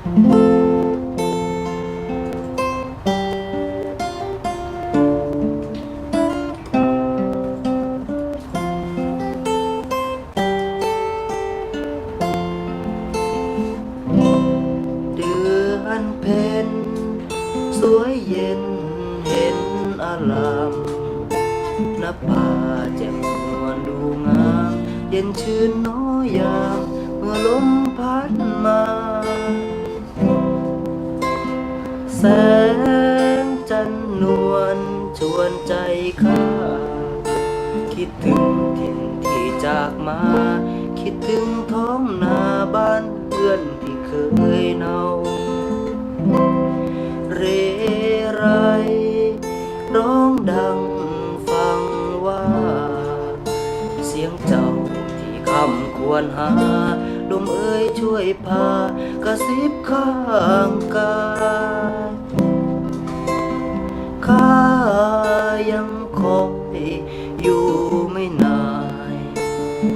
เดือนเพ็ญสวยเย็นเห็นอารามหน้าป่าแจ่มนวลดูงาม เย็นชื่นน้อยยาม เมื่อลมพัดมา แสงจันทร์นวลชวนใจข้า คิดถึงถิ่นที่จากมา คิดถึงท้องนาบ้านเพื่อนที่เคยเนาเรไร ร้องดังฟังว่า เสียงเจ้าที่คำควรหา ลมเอ้ยช่วยพากระซิบข้างกายข้ายังคอยอยู่ไม่นาน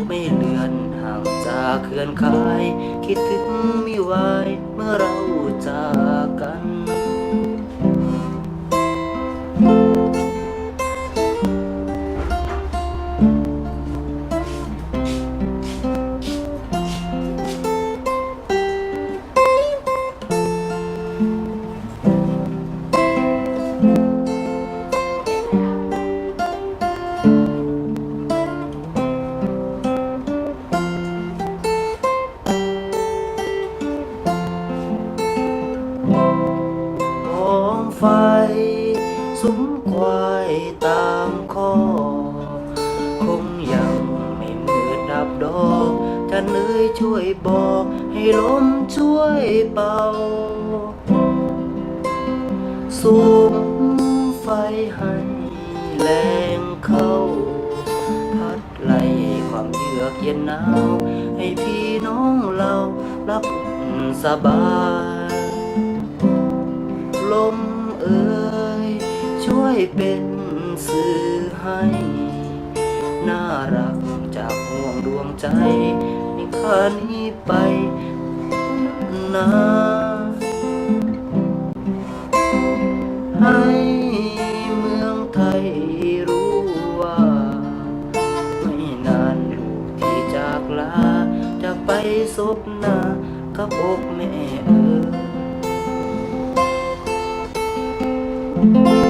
ไม่เลือนห่างจากเขื่อนคาย คิดถึงไม่ไหวเมื่อเราจาก สุมควายตามคอคงยังไม่มืดดับดอกท่านเอ้ยช่วยบอก ให้ลมช่วยเป่าสุมไฟให้แรงเข้า พัดไล่ความเยือกเย็นหนาว ให้พี่น้องเรารับสบาย ลม เป็นสื่อให้ น่ารักจากห่วงดวงใจในข้านี้ไปนาให้เมืองไทยรู้ว่า ไม่นานลูกที่จากลาจากไปศพหน้ากับอกแม่เอ๋ย